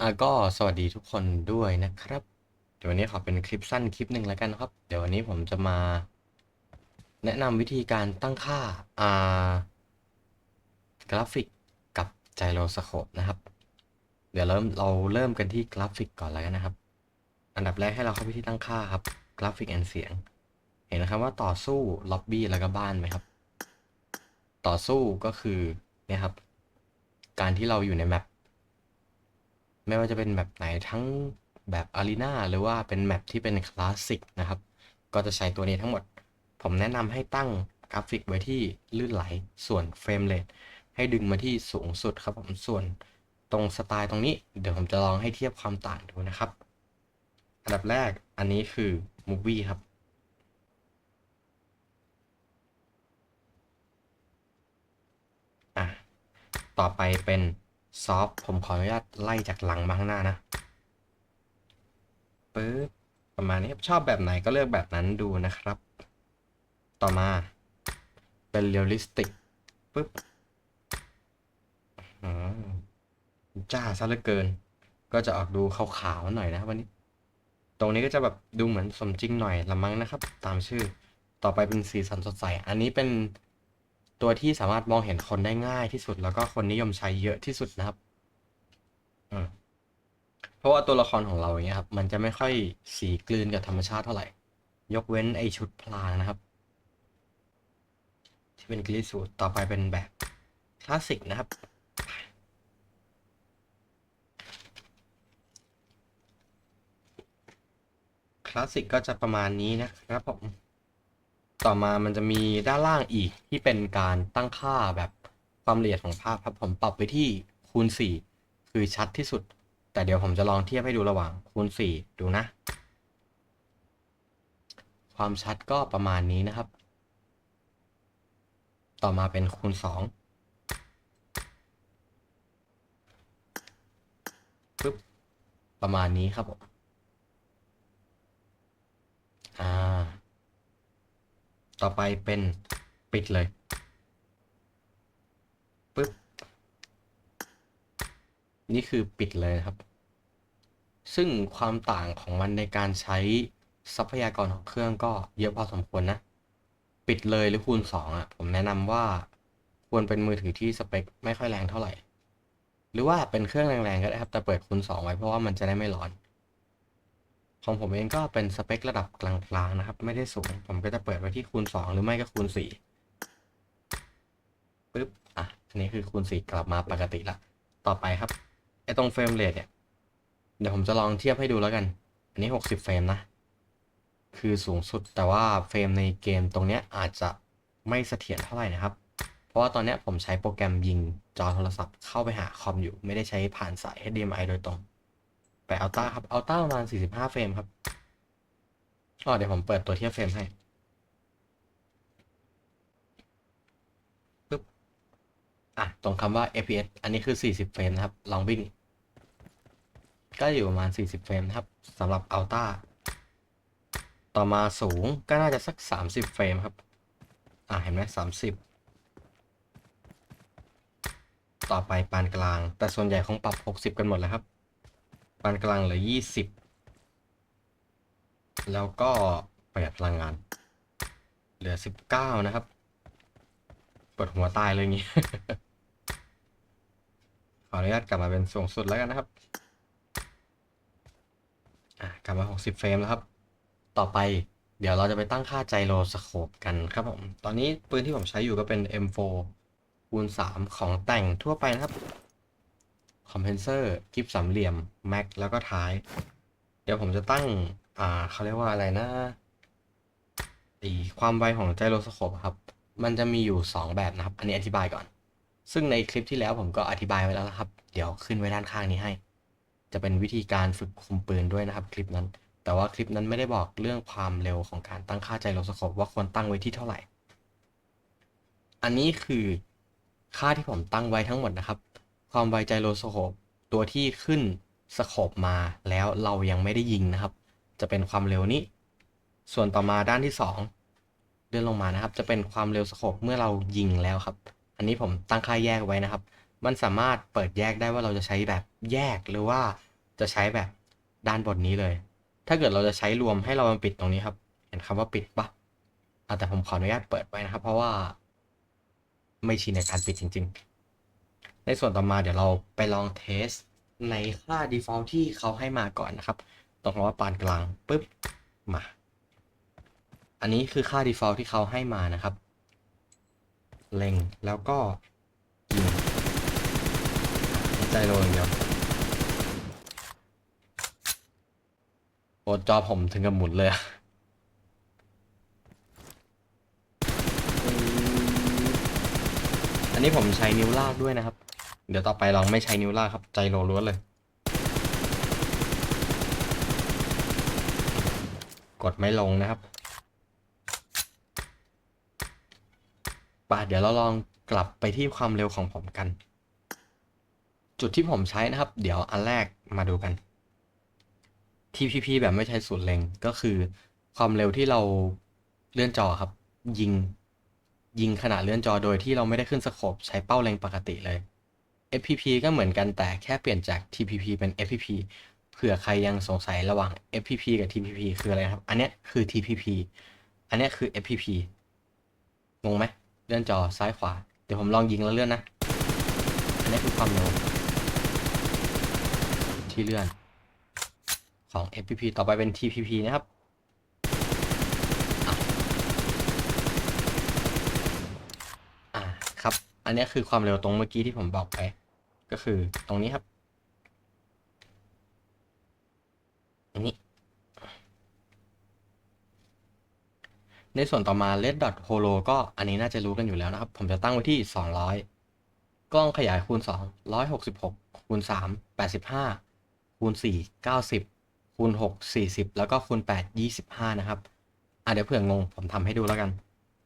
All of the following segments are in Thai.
อ่าก็สวัสดีทุกคนด้วยนะครับ เดี๋ยววันนี้ขอเป็นคลิปสั้นคลิปหนึ่งแล้วกันครับ เดี๋ยววันนี้ผมจะมา แนะนำวิธีการตั้งค่าอ่ากราฟิกกับไจโรสโคปนะครับ เดี๋ยวเริ่มเราเริ่มกันที่กราฟิกก่อนแล้วกันนะครับ อันดับแรกให้เราเข้าไปที่ตั้งค่าครับกราฟิกแอนเสียง เห็นนะครับว่าต่อสู้ล็อบบี้แล้วก็บ้านไหมครับ ต่อสู้ก็คือเนี่ยครับ การที่เราอยู่ในแมป ไม่ว่าจะเป็นแมปไหนทั้งแบบอารีนาหรือว่าเป็นแมปที่เป็นคลาสสิกนะครับ ก็จะใช้ตัวนี้ทั้งหมด ผมแนะนำให้ตั้งกราฟิกไว้ที่ลื่นไหล ส่วนเฟรมเรทให้ดึงมาที่สูงสุดครับผมส่วนตรงสไตล์ตรงนี้ เดี๋ยวผมจะลองให้เทียบความต่างดูนะครับ อันดับแรกอันนี้คือ Movie ครับอะต่อไปเป็น ซอฟผมขออนุญาตไล่จากหลังมาข้างหน้านะปึ๊บประมาณนี้ชอบแบบไหนก็เลือกแบบนั้นดูนะครับ ต่อมาเป็นเรียลลิสติกปึ๊บจ้าซะเหลือเกิน ก็จะออกดูขาวๆหน่อยนะวันนี้ ตรงนี้ก็จะแบบดูเหมือนสมจริงหน่อยละมั้งนะครับ ตามชื่อต่อไปเป็นสีสันสดใส อันนี้เป็น ตัวที่สามารถมองเห็นคนได้ง่ายที่สุดแล้วก็คนนิยมใช้เยอะที่สุดนะครับเพราะว่าตัวละครของเราอย่างเงี้ยครับ มันจะไม่ค่อยสีกลืนกับธรรมชาติเท่าไหร่ ยกเว้นไอชุดพลางนะครับ ที่เป็นกลิสูตต่อไปเป็นแบบคลาสสิกนะครับคลาสสิกก็จะประมาณนี้นะครับผม ต่อมามันจะมีด้านล่างอีกที่เป็นการตั้งค่าแบบความละเอียดของภาพครับผมปรับไปที่คูณ 4 คือชัดที่สุด แต่เดี๋ยวผมจะลองเทียบให้ดูระหว่างคูณ 4 ดูนะ ความชัดก็ประมาณนี้นะครับ ต่อมาเป็นคูณ 2ปึ๊บประมาณนี้ครับผมอ่า ต่อไปเป็นปิดเลยปึ๊บนี่คือปิดเลยครับ ซึ่งความต่างของมันในการใช้ทรัพยากรของเครื่องก็เยอะพอสมควรนะ ปิดเลยหรือคูณ2อะ ผมแนะนำว่าควรเป็นมือถือที่สเปคไม่ค่อยแรงเท่าไหร่ หรือว่าเป็นเครื่องแรงๆก็ได้ครับ แต่เปิดคูณ2ไว้เพราะว่ามันจะได้ไม่ร้อน ของผมเองก็เป็นสเปคระดับกลางๆนะครับ ไม่ได้สูง ผมก็จะเปิดไว้ที่คูณ 2 หรือไม่ก็คูณ4ปึ๊บ อะอันนี้คือคูณ 4 กลับมาปกติละต่อไปครับไอ้ตรงเฟรมเรทเนี่ย เดี๋ยวผมจะลองเทียบให้ดูแล้วกัน อันนี้ 60 เฟรมนะ คือสูงสุดแต่ว่าเฟรมในเกมตรงเนี้ยอาจจะไม่เสถียรเท่าไหร่นะครับ เพราะว่าตอนเนี้ยผมใช้โปรแกรมยิงจอโทรศัพท์เข้าไปหาคอมอยู่ ไม่ได้ใช้ผ่านสาย HDMI โดยตรง ไปอัลต้าครับอัลต้าประมาณ45เฟรมครับอ๋อเดี๋ยวผมเปิดตัวเทียบเฟรมให้ปึ๊บอะ ตรงคำว่า FPS อันนี้คือ40เฟรมนะครับ ลองวิ่ง ก็อยู่ประมาณ40เฟรมนะครับสำหรับอัลต้าต่อมาสูงก็น่าจะสัก30เฟรมครับ อะ เห็นไหม30ต่อไปปานกลาง แต่ส่วนใหญ่คงปรับ 60 กันหมดแล้วครับานกลางเหลือ20แล้วก็ประหยัดพลังงาน เหลือ19นะครับปวดหัวตายเลยงี้ ขออนุญาตกลับมาเป็นสูงสุดแล้วกันนะครับกลับมา 60 เฟรมแล้วครับ ต่อไปเดี๋ยวเราจะไปตั้งค่าไจโรสโคปกันครับผม ตอนนี้ปืนที่ผมใช้อยู่ก็เป็น M4 คูณ3ของแต่งทั่วไปนะครับ คอมเพนเซอร์กิฟสามเหลี่ยมแม็กแล้วก็ท้าย เดี๋ยวผมจะตั้ง อ่าเขาเรียกว่าอะไรนะอีความไวของไจโรสโคปครับ มันจะมีอยู่ 2 แบบนะครับ อันนี้อธิบายก่อน ซึ่งในคลิปที่แล้วผมก็อธิบายไว้แล้วนะครับ เดี๋ยวขึ้นไว้ด้านข้างนี้ให้ จะเป็นวิธีการฝึกคุมปืนด้วยนะครับ คลิปนั้น แต่ว่าคลิปนั้นไม่ได้บอกเรื่องความเร็วของการตั้งค่าไจโรสโคปว่าควรตั้งไว้ที่เท่าไหร่ อันนี้คือค่าที่ผมตั้งไว้ทั้งหมดนะครับ ความไวไจโรสโคปตัวที่ขึ้นสโคปมาแล้วเรายังไม่ได้ยิงนะครับ จะเป็นความเร็วนี้ ส่วนต่อมาด้านที่ 2 เลื่อนลงมานะครับ จะเป็นความเร็วสโคปเมื่อเรายิงแล้วครับ อันนี้ผมตั้งค่าแยกไว้นะครับ มันสามารถเปิดแยกได้ว่าเราจะใช้แบบแยกหรือว่าจะใช้แบบด้านบนนี้เลย ถ้าเกิดเราจะใช้รวมให้เรามาปิดตรงนี้ครับ เห็นคำว่าปิดปะอะแต่ผมขออนุญาตเปิดไว้นะครับ เพราะว่า ไม่ชินในการปิดจริง ๆ ในส่วนต่อมาเดี๋ยวเราไปลองเทสในค่า default ที่เขาให้มาก่อนนะครับตรงคำว่าปานกลางปุ๊บมา อันนี้คือค่า default ที่เขาให้มานะครับ เล็งแล้วก็ยิงใจโรยอย่างเดียวโอ้จอผมถึงกับหมุนเลยอันนี้ผมใช้นิ้วลากด้วยนะครับ เดี๋ยวต่อไปลองไม่ใช้นิ้วลากครับ ใจโรล้วนเลย กดไม่ลงนะครับป่ะเดี๋ยวเราลองกลับไปที่ความเร็วของผมกัน จุดที่ผมใช้นะครับ เดี๋ยวอันแรกมาดูกัน TPP แบบไม่ใช้สูตรเล็งก็คือ ความเร็วที่เราเลื่อนจอครับ ยิง ยิงขณะเลื่อนจอโดยที่เราไม่ได้ขึ้นสโคปใช้เป้าเล็งปกติเลย FPP ก็เหมือนกันแต่แค่เปลี่ยนจาก TPP เป็น FPP เผื่อใครยังสงสัยระหว่าง FPP กับ TPP คืออะไรครับ อันนี้คือ TPP อันนี้คือ FPP งงไหมเลื่อนจอซ้ายขวา เดี๋ยวผมลองยิงแล้วเลื่อนนะ อันนี้คือความเร็วที่เลื่อนของ FPP ต่อไปเป็น TPP นะครับอะอ่าครับ อันนี้คือความเร็วตรงเมื่อกี้ที่ผมบอกไป ก็คือตรงนี้ครับอันนี้ ในส่วนต่อมา red dot holo ก็อันนี้น่าจะรู้กันอยู่แล้วนะครับ ผมจะตั้งไว้ที่ 200 กล้องขยายคูณ 2 166คูณ3 85คูณ4 90คูณ6 40 แล้วก็คูณ8 25 นะครับอะเดี๋ยวเผื่องงผมทำให้ดูแล้วกัน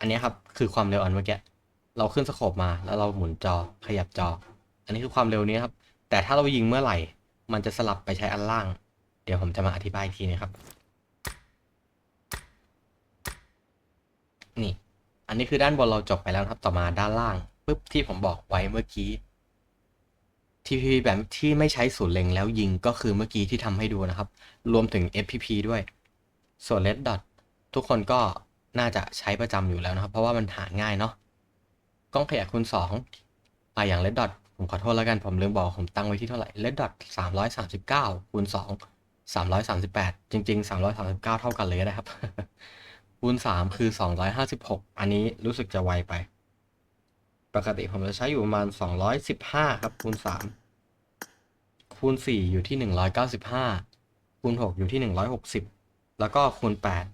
อันนี้ครับคือความเร็วอันเมื่อกี้เราขึ้นสโคปมาแล้วเราหมุนจอขยับจอ อันนี้คือความเร็วนี้ครับ แต่ถ้าเรายิงเมื่อไหร่ มันจะสลับไปใช้อันล่าง เดี๋ยวผมจะมาอธิบายอีกทีนะครับ นี่ อันนี้คือด้านบนเราจบไปแล้วครับ ต่อมาด้านล่างปุ๊บที่ผมบอกไว้เมื่อกี้ TPP แบบที่ไม่ใช้ศูนย์เล็งแล้วยิงก็คือเมื่อกี้ที่ทำให้ดูนะครับ รวมถึง FPP ด้วย ส่วน Red Dot ทุกคนก็น่าจะใช้ประจำอยู่แล้วนะครับ เพราะว่ามันหาง่ายเนาะกล้องขยายคูณ2อะอย่าง Red Dot ผมขอโทษแล้วกัน ผมลืมบอกผมตั้งไว้ที่เท่าไหร่เลดดอทสามร้อยสามสิบเก้าคูณสองสามร้อยสามสิบแปดจริงๆสามร้อยสามสิบเก้าเท่ากันเลยนะครับ คูณสามคือสองร้อยห้าสิบหกอันนี้รู้สึกจะไวไป ปกติผมจะใช้อยู่ประมาณสองร้อยสิบห้าครับ คูณสามคูณสี่อยู่ที่หนึ่งร้อยเก้าสิบห้าคูณหกอยู่ที่หนึ่งร้อยหกสิบแล้วก็คูณแปด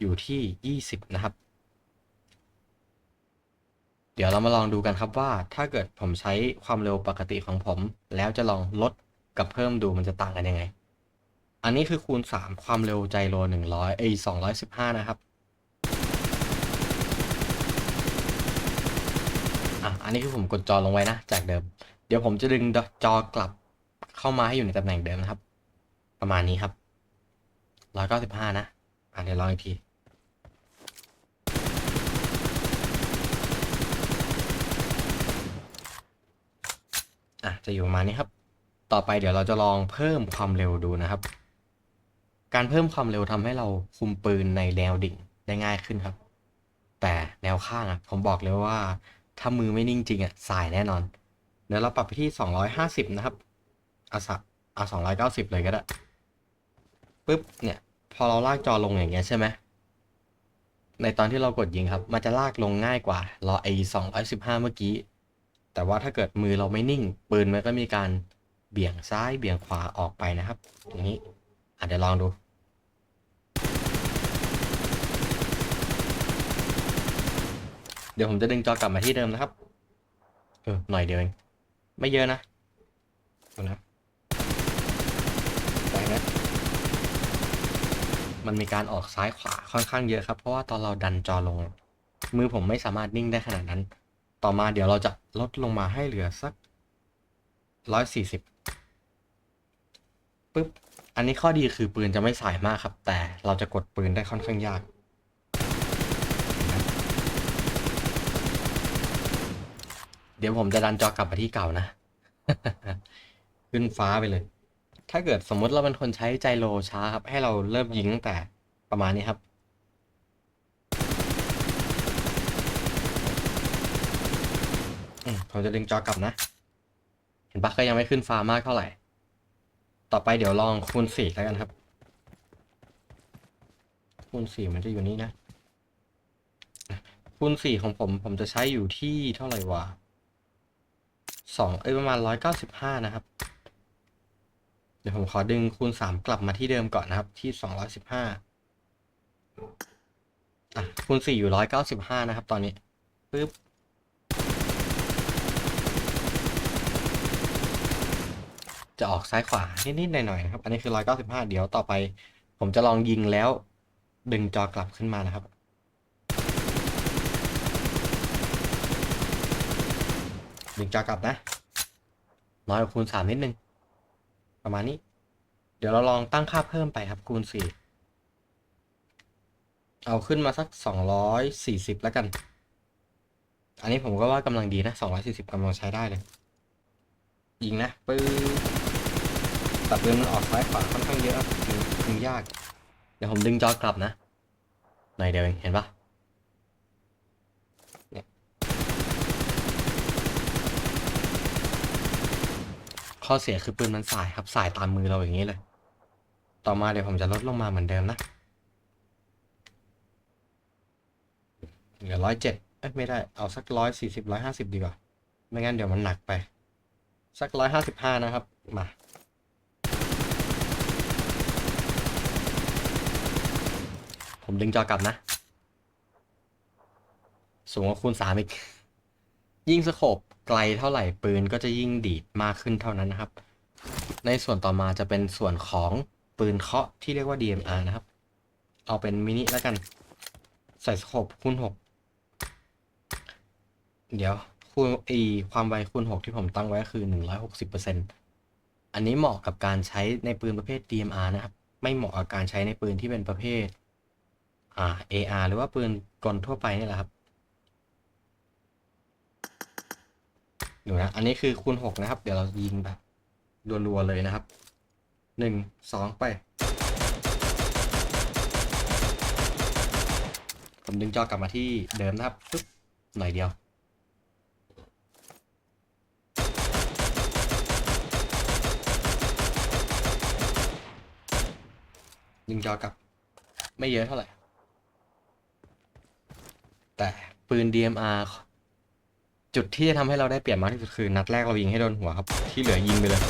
อยู่ที่ยี่สิบนะครับ เดี๋ยวเรามาลองดูกันครับว่าถ้าเกิดผมใช้ความเร็วปกติของผม แล้วจะลองลดกับเพิ่มดูมันจะต่างกันยังไง อันนี้คือคูณ 3 ความเร็วใจโล100เอ้ย215 นะครับอะอันนี้คือผมกดจอลงไว้นะ จากเดิม เดี๋ยวผมจะดึงจอกลับเข้ามาให้อยู่ในตำแหน่งเดิมนะครับ ประมาณนี้ครับ195นะอะเดี๋ยวลองอีกที อะ จะอยู่ประมาณนี้ครับ ต่อไปเดี๋ยวเราจะลองเพิ่มความเร็วดูนะครับ การเพิ่มความเร็วทำให้เราคุมปืนในแนวดิ่งได้ง่ายขึ้นครับ แต่แนวข้างอะผมบอกเลยว่า ถ้ามือไม่นิ่งจริงอะสายแน่นอน เดี๋ยวเราปรับไปที่ 250 นะครับเอาสักเอา290 เลยก็ได้ปุ๊บเนี่ยพอเราลากจอลงอย่างเงี้ยใช่ไหมในตอนที่เรากดยิงครับ มันจะลากลงง่ายกว่า รอไอ้215 เมื่อกี้ แต่ว่าถ้าเกิดมือเราไม่นิ่ง ปืนมันก็มีการเบี่ยงซ้ายเบี่ยงขวาออกไปนะครับอย่างนี้อะเดี๋ยวลองดูเดี๋ยวผมจะดึงจอกลับมาที่เดิมนะครับ เออ หน่อยเดียวเอง ไม่เยอะนะดูนะไปนะ มันมีการออกซ้ายขวาค่อนข้างเยอะครับ เพราะว่าตอนเราดันจอลง มือผมไม่สามารถนิ่งได้ขนาดนั้น ต่อมาเดี๋ยวเราจะลดลงมาให้เหลือสักร้อยสี่สิบปึ๊บ อันนี้ข้อดีคือปืนจะไม่สายมากครับ แต่เราจะกดปืนได้ค่อนข้างยาก เดี๋ยวผมจะดันจอกลับมาที่เก่านะ ขึ้นฟ้าไปเลย ถ้าเกิดสมมติเราเป็นคนใช้ใจโลช้าครับ ให้เราเริ่มยิงแต่ประมาณนี้ครับ อืม ผมจะดึงจอกลับนะ เห็นปะก็ยังไม่ขึ้นฟ้ามากเท่าไหร่ ต่อไปเดี๋ยวลองคูณสี่แล้วกันครับ คูณสี่มันจะอยู่นี่นะ คูณสี่ของผมผมจะใช้อยู่ที่เท่าไหร่วะสองเอ้ยประมาณร้อยเก้าสิบห้านะครับ เดี๋ยวผมขอดึงคูณสามกลับมาที่เดิมก่อนนะครับ ที่สองร้อยสิบห้าอะคูณสี่อยู่ร้อยเก้าสิบห้านะครับ ตอนนี้ปึ๊บ จะออกซ้ายขวานิดๆหน่อยๆนะครับ อันนี้คือร้อยเก้าสิบห้าเดี๋ยวต่อไป ผมจะลองยิงแล้ว ดึงจอกลับขึ้นมานะครับ ดึงจอกลับนะน้อยกว่าคูณสามนิดนึง ประมาณนี้ เดี๋ยวเราลองตั้งค่าเพิ่มไปครับคูณสี่เอาขึ้นมาสักสองร้อยสี่สิบแล้วกัน อันนี้ผมก็ว่ากำลังดีนะสองร้อยสี่สิบกำลังใช้ได้เลยยิงนะปื้อ แต่ปืนมันออกซ้ายขวาค่อนข้างเยอะครับยิงยิงยาก เดี๋ยวผมดึงจอกลับนะหน่อยเดียวเองเห็นปะเนี่ยข้อเสียคือปืนมันสายครับสายตามมือเราอย่างนี้เลย ต่อมาเดี๋ยวผมจะลดลงมาเหมือนเดิมนะเหลือร้อยเจ็ดเอ้ยไม่ได้เอาสักร้อยสี่สิบร้อยห้าสิบดีกว่า ไม่งั้นเดี๋ยวมันหนักไป สักร้อยห้าสิบห้านะครับ มา ผมดึงจอกลับนะ สูงกว่าคูณสามอีก ยิ่งสโคบไกลเท่าไหร่ปืนก็จะยิ่งดีดมากขึ้นเท่านั้นนะครับ ในส่วนต่อมาจะเป็นส่วนของปืนเคาะที่เรียกว่า DMR นะครับ เอาเป็นมินิแล้วกัน ใส่สโคบคูณหกเดี๋ยวคูณอีความไวคูณหกที่ผมตั้งไว้คือหนึ่งร้อยหกสิบเปอร์เซ็นอันนี้เหมาะกับการใช้ในปืนประเภท DMR นะครับ ไม่เหมาะกับการใช้ในปืนที่เป็นประเภท AR หรือว่าปืนกลทั่วไปนี่แหละครับ ดูนะ อันนี้คือคูณหกนะครับ เดี๋ยวเรายิงแบบรัวๆเลยนะครับหนึ่งสองไป ผมดึงจอกลับมาที่เดิมนะครับปึ๊บหน่อยเดียวดึงจอกลับ ไม่เยอะเท่าไหร่ แต่ปืน DMR จุดที่จะทำให้เราได้เปรียบมากที่สุดคือนัดแรกเรายิงให้โดนหัวครับ ที่เหลือยิงไปเลย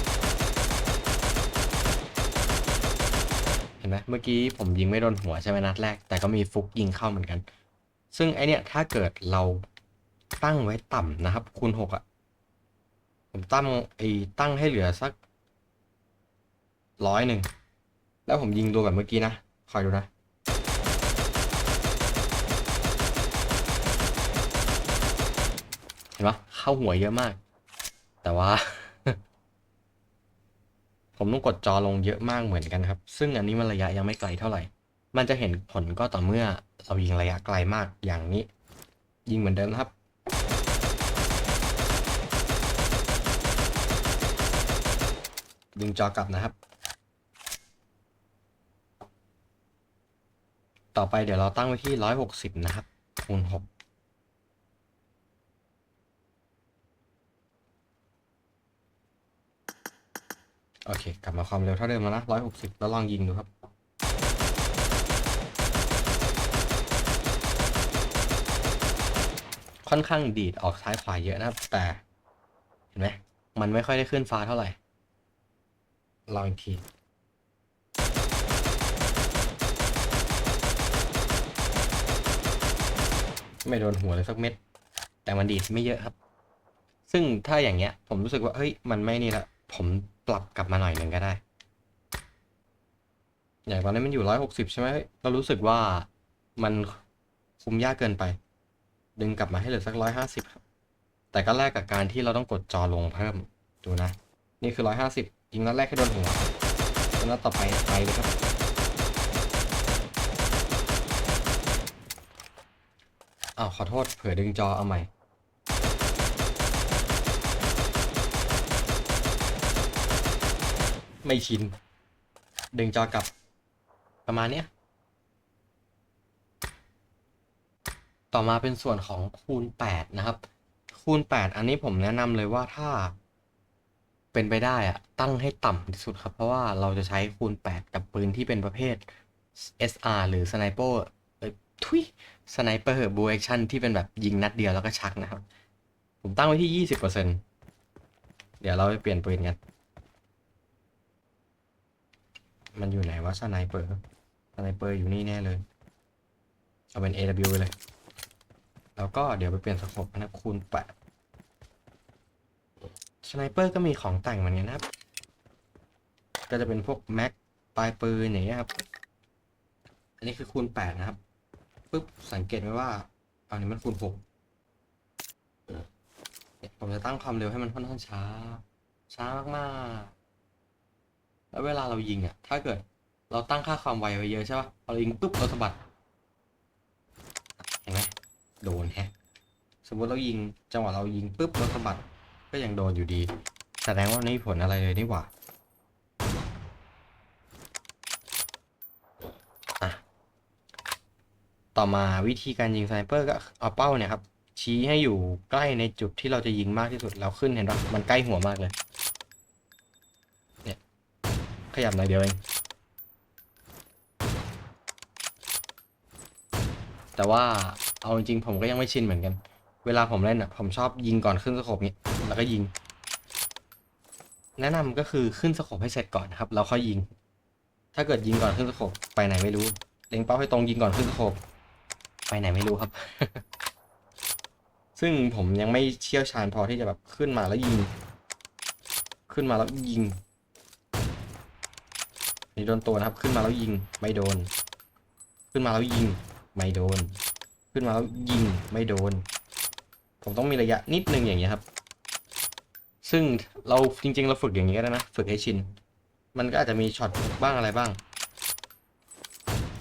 เห็นไหมเมื่อกี้ผมยิงไม่โดนหัวใช่ไหมนัดแรก แต่ก็มีฟุกยิงเข้าเหมือนกัน ซึ่งไอเนี้ยถ้าเกิดเราตั้งไว้ต่ำนะครับ คูณหกอะผมตั้งไอตั้งให้เหลือสักร้อยหนึ่ง แล้วผมยิงตัวแบบเมื่อกี้นะ คอยดูนะ เห็นปะเข้าหัวเยอะมาก แต่ว่า ผมต้องกดจอลงเยอะมากเหมือนกันครับ ซึ่งอันนี้มันระยะยังไม่ไกลเท่าไหร่ มันจะเห็นผลก็ต่อเมื่อเรายิงระยะไกลมากอย่างนี้ ยิงเหมือนเดิมครับดึงจอกลับนะครับ ต่อไปเดี๋ยวเราตั้งไว้ที่ 160 นะครับคูณ6 โอเค กลับมาความเร็วเท่าเดิมแล้วนะร้อยหกสิบแล้วลองยิงดูครับ ค่อนข้างดีดออกซ้ายขวาเยอะนะครับ แต่ เห็นไหม มันไม่ค่อยได้ขึ้นฟ้าเท่าไหร่ ลองอีกทีไม่โดนหัวเลยสักเม็ด แต่มันดีดไม่เยอะครับ ซึ่งถ้าอย่างเงี้ย ผมรู้สึกว่า เฮ้ย มันไม่นี่ละ ผมปรับกลับมาหน่อยหนึ่งก็ได้ อย่างตอนนี้มันอยู่ร้อยหกสิบใช่ไหมเรารู้สึกว่ามันคุมยากเกินไป ดึงกลับมาให้เหลือสักร้อยห้าสิบครับ แต่ก็แลกกับการที่เราต้องกดจอลงเพิ่ม ดูนะ นี่คือร้อยห้าสิบยิงนัดแรกให้โดนหัวแล้วนัดต่อไปไปเลยครับ อ้าวขอโทษเผื่อดึงจอเอาใหม่ ไม่ชิน ดึงจอกลับ ประมาณเนี้ย ต่อมาเป็นส่วนของคูณ 8 นะครับ คูณ 8 อันนี้ผมแนะนำเลยว่าถ้าเป็นไปได้อะตั้งให้ต่ำที่สุดครับ เพราะว่าเราจะใช้คูณ 8 กับปืนที่เป็นประเภท SR หรือสไนเปอร์เอ้ยทุยสไนเปอร์บูแอคชั่นที่เป็นแบบยิงนัดเดียวแล้วก็ชักนะครับ ผมตั้งไว้ที่ 20%เดี๋ยวเราไปเปลี่ยนปืนกัน มันอยู่ไหนวะสไนเปอร์สไนเปอร์อยู่นี่แน่เลย เอาเป็น AW ไปเลย แล้วก็เดี๋ยวไปเปลี่ยนสโคปนะครับคูณ8สไนเปอร์ก็มีของแต่งเหมือนกันนะครับ ก็จะเป็นพวกแม็กปลายปืนอย่างเงี้ยครับ อันนี้คือคูณ8นะครับปุ๊บสังเกตไหมว่าอันนี้มันคูณ6ผมจะตั้งความเร็วให้มันค่อนข้างช้า ช้ามากๆ แล้วเวลาเรายิงอะ ถ้าเกิด เราตั้งค่าความไวไว้เยอะใช่ป่ะพอเรายิงปุ๊บเราสะบัดเห็นไหมโดนแฮะสมมติเรายิงจังหวะเรายิงปุ๊บเราสะบัดก็ยังโดนอยู่ดี แสดงว่าไม่มีผลอะไรเลยนี่หว่าอะต่อมาวิธีการยิงสไนเปอร์ก็เอาเป้าเนี่ยครับชี้ให้อยู่ใกล้ในจุดที่เราจะยิงมากที่สุดแล้วขึ้นเห็นปะมันใกล้หัวมากเลย ขยับหน่อยเดียวเอง แต่ว่าเอาจริงๆผมก็ยังไม่ชินเหมือนกัน เวลาผมเล่นอะ ผมชอบยิงก่อนขึ้นสโคปนี้แล้วก็ยิง แนะนำก็คือขึ้นสโคปให้เสร็จก่อนนะครับแล้วค่อยยิง ถ้าเกิดยิงก่อนขึ้นสโคปไปไหนไม่รู้เล็งเป้าให้ตรงยิงก่อนขึ้นสโคปไปไหนไม่รู้ครับ ซึ่งผมยังไม่เชี่ยวชาญพอที่จะแบบขึ้นมาแล้วยิง ขึ้นมาแล้วยิง นี่โดนตัวนะครับ ขึ้นมาแล้วยิงไม่โดน ขึ้นมาแล้วยิงไม่โดน ขึ้นมาแล้วยิงไม่โดน ผมต้องมีระยะนิดนึงอย่างเงี้ยครับ ซึ่งเราจริง ๆ เราฝึกอย่างนี้ก็ได้นะฝึกให้ชิน มันก็อาจจะมีช็อตบ้างอะไรบ้าง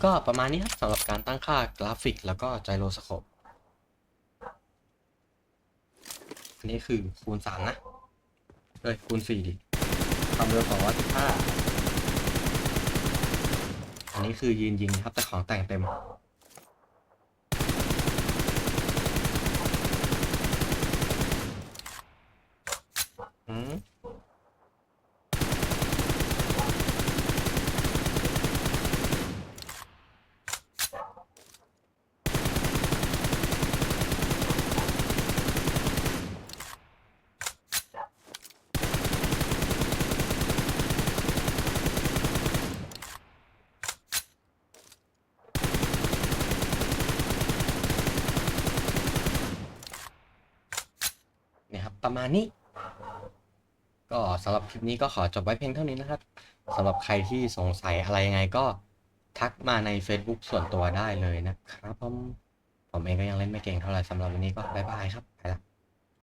ก็ประมาณนี้ครับสำหรับการตั้งค่ากราฟิกแล้วก็ไจโรสโคปอันนี้คือคูณสามนะ เอ้ยคูณสี่ดิความเร็วส อันนี้คือยืนยิงครับแต่ของแต่งเต็ม อืม ประมาณนี้ ก็สำหรับคลิปนี้ก็ขอจบไว้เพียงเท่านี้นะครับสำหรับใครที่สงสัยอะไรยังไงก็ทักมาใน Facebook ส่วนตัวได้เลยนะครับผมผมเองก็ยังเล่นไม่เก่งเท่าไหร่สำหรับวันนี้ก็บ๊ายบายครับไปละ